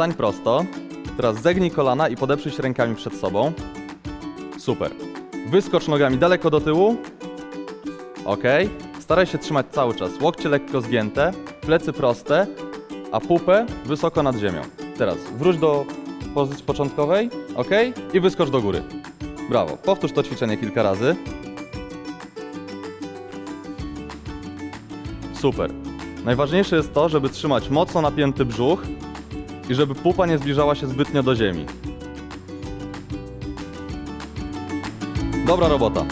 Stań prosto. Teraz zegnij kolana i podeprzyj się rękami przed sobą. Super. Wyskocz nogami daleko do tyłu. Ok. Staraj się trzymać cały czas. Łokcie lekko zgięte, plecy proste, a pupę wysoko nad ziemią. Teraz wróć do pozycji początkowej. Ok. I wyskocz do góry. Brawo. Powtórz to ćwiczenie kilka razy. Super. Najważniejsze jest to, żeby trzymać mocno napięty brzuch i żeby pupa nie zbliżała się zbytnio do ziemi. Dobra robota.